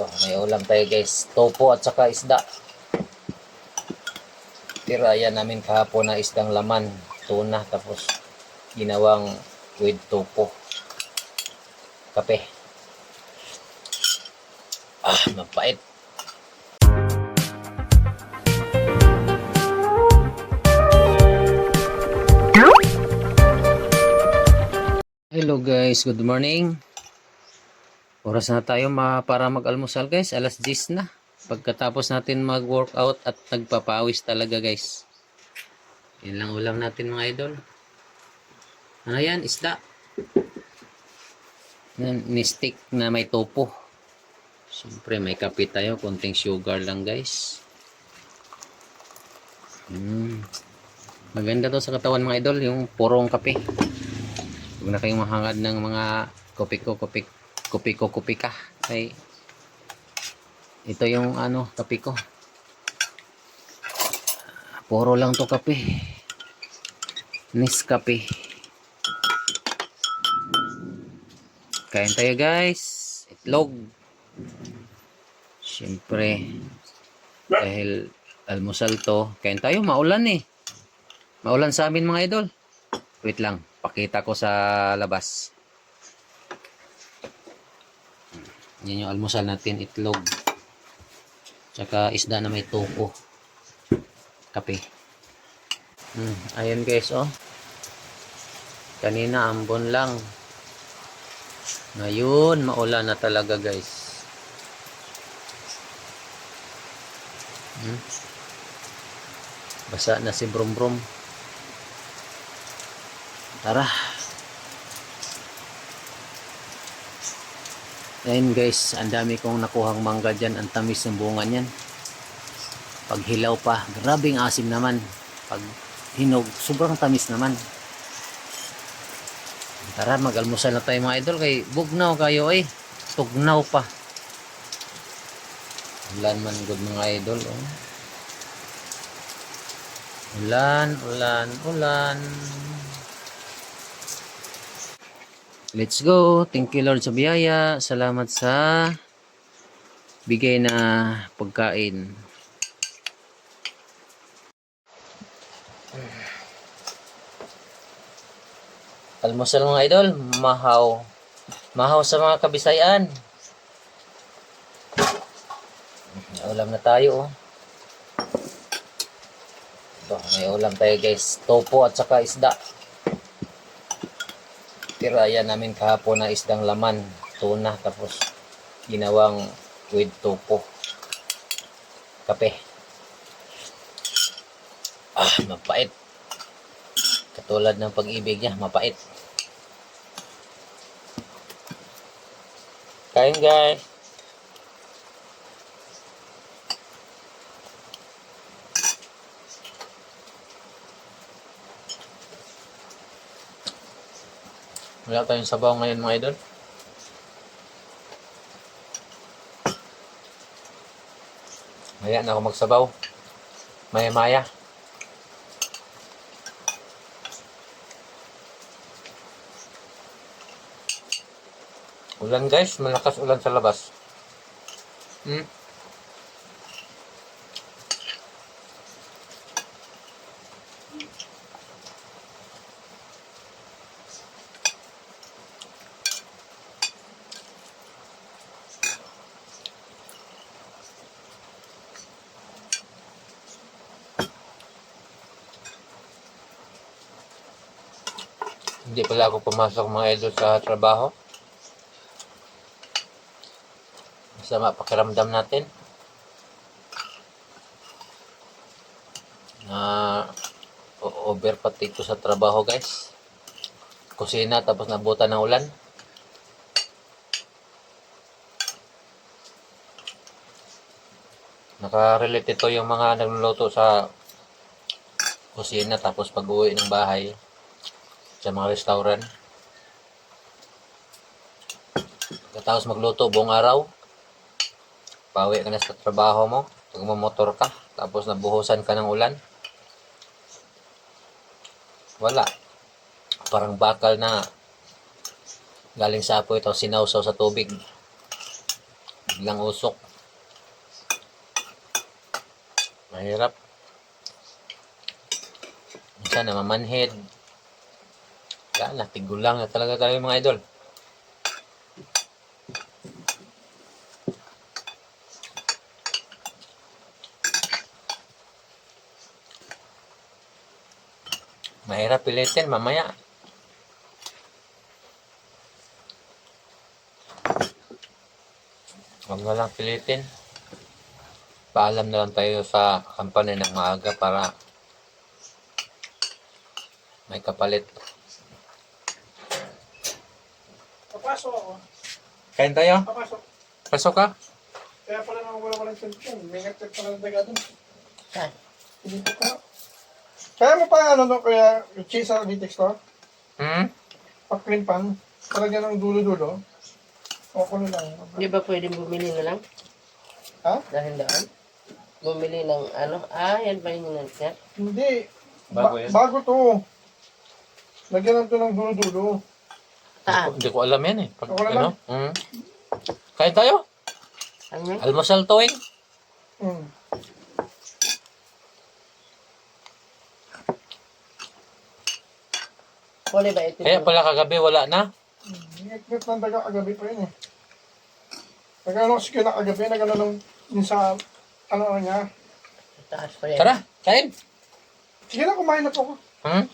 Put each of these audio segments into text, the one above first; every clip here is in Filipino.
Ito, may ulam tayo guys. Topo at saka isda. Tirayan namin kahapon na isdang laman. Tuna. Tapos ginawang with topo. Kape. Ah, mapait. Hello guys, good morning. Oras na tayo ma para mag-almusal guys, alas 10 na. Pagkatapos natin mag-workout at nagpapawis talaga guys. Yan lang ulam natin mga idol. Ano yan? Isda. Ni stick na may topo. Siyempre may kape tayo, konting sugar lang guys. Hmm. Maganda to sa katawan mga idol, yung purong kape. Huwag na kayong mahangad ng mga kopiko kopik kopiko kopika. Kay ito yung ano, kape ko. Puro lang to kape. Nescafe. Kain tayo guys. Itlog. Siyempre, dahil almusal to, kain tayo, maulan eh. Maulan sa amin mga idol. Wait lang, pakita ko sa labas. Yan yung almusal natin, itlog. Tsaka isda na may tuko. Kape. Hmm, ayan guys, oh. Kanina ambon lang. Ngayon, maulan na talaga guys. Hmm. Basa na si Brum Brum. Tara. Ayun guys, ang dami kong nakuhang mangga dyan. Ang tamis ng bunga niyan. Pag hilaw pa, grabing asim naman. Pag hinog, sobrang tamis naman. Tara, mag-almusal na tayo mga idol. Kay bugnaw kayo eh. Tugnaw pa. Ulan man good mga idol. Oh. Ulan, ulan, ulan. Let's go. Thank you Lord sa biyaya. Salamat sa bigay na pagkain. Almusal mga idol, mahaw. Mahaw sa mga kabisayan. Ulam na tayo oh. Ito, may ulam tayo guys. Topo at saka isda. Tirayan namin kahapon na isdang laman. Tuna tapos ginawang with topo. Kape. Ah, mapait. Katulad ng pag-ibig niya, mapait. Kain guys. Wala tayong sabaw ngayon mga idol. Maya na ako magsabaw. Maya maya. Ulan guys, malakas ulan sa labas. Hmm. Hindi pala ako pumasok mga idol sa trabaho. Masama pakiramdam natin. Na over pati ko sa trabaho guys. Kusina tapos nabutan ng ulan. Nakarelate ito yung mga nagluluto sa kusina tapos pag uwi ng bahay sa mga restaurant. Pagkatapos magluto buong araw, pauwi ka na sa trabaho mo, pag ka, tapos nabuhusan ka ng ulan. Wala. Parang bakal na galing sa apoy ito, sinawsaw sa tubig. biglang usok. Mahirap. Minsan namamanhid. Wala tigulang na talaga tayo mga idol. Mahirap pilitin mamaya. Huwag na lang pilitin. Paalam na lang tayo sa company ng maaga para may kapalit. Papasok ako. Kain tayo? Papasok. Pasok ka? Kaya pala nang wala walang cellphone. May nagtag pala ng daga doon. Saan? Dito ko. Kaya mo pa ano no, kaya yung cheese sa Litex to, Hmm? pa-clean pan, talaga ng dulo-dulo. O kuno lang. Di ba pwedeng bumili na lang? Ha? Dahil daan? Bumili ng ano? Ah, yan ba yung nandiyan? Hindi. Bago Ba- yan? bago to. Lagyan lang to ng dulo-dulo. Saan? Hindi ko alam yan eh. Pag, Ako ano? Hmm? Kain tayo? Ano yan? Almusal towing? Hmm. Huli ba ito? Kaya pala kagabi wala na. Ngit-ngit ng daga kagabi pa yun eh. Nagano si na kagabi, nagano nung yun sa ano ano niya. Taas pa yan. Tara, kain. Sige na, kumain na po ako. Hmm?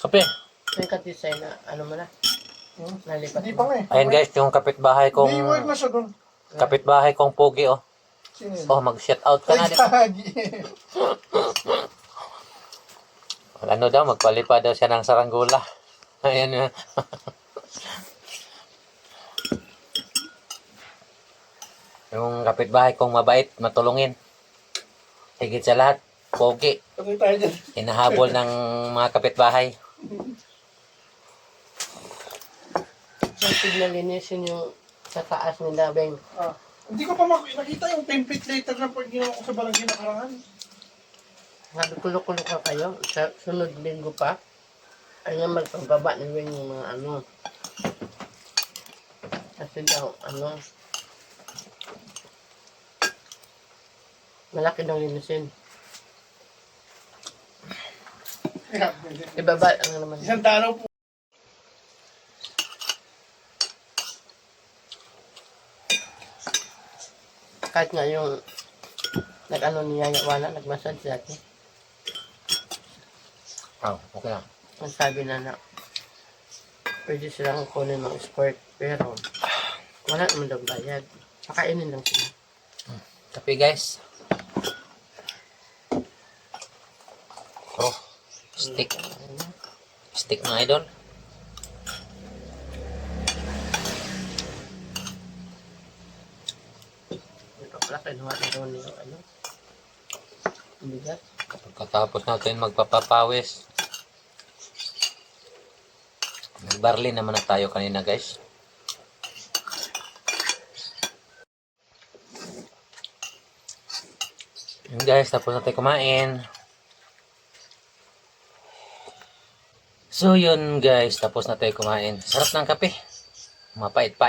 Kape. Yung ka-design na ano mo na? Hmm. Nalipat Hindi pa nga eh. Ayan guys, yung kapitbahay kong Hindi, word na siya doon. kapitbahay kong pogi oh. Sino yun? Oh, mag-shout out ka na dito. gagi. Ano daw, magpalipa daw siya ng saranggola. Ayan yung kapitbahay kong mabait, matulungin. Higit sa lahat, pogi. Patay tayo dyan. Hinahabol ng mga kapitbahay. So, tignalinisin yung sa taas ni Dabeng. Ah, hindi ko pa mak- nakita yung template later na pag ginawa ko sa barangay nakarangan. Sabi kulo-kulo ka kayo. Sa sunod linggo pa. Ayun magpagbaba ni Wing yung mga ano. Kasi daw, ano. Malaki daw linisin. Hindi. Ibaba ang naman. Isang tanaw po. Kahit nga yung nag-ano ni Yaya Wala, nag-massage dati. Oh, okay lang. Ang sabi na na, pwede silang kunin ng squirt, pero wala naman daw bayad. Pakainin lang sila. Kape guys. Oh, stick. Stick mga idol. Ito pala, kinuha na daw niyo, ano, ang bigat. Pagkatapos natin magpapapawis. Nagbarley naman na tayo kanina guys. Yun guys, tapos natin kumain. So yun guys, tapos na tayo kumain. Sarap ng kape. Mapait-pait.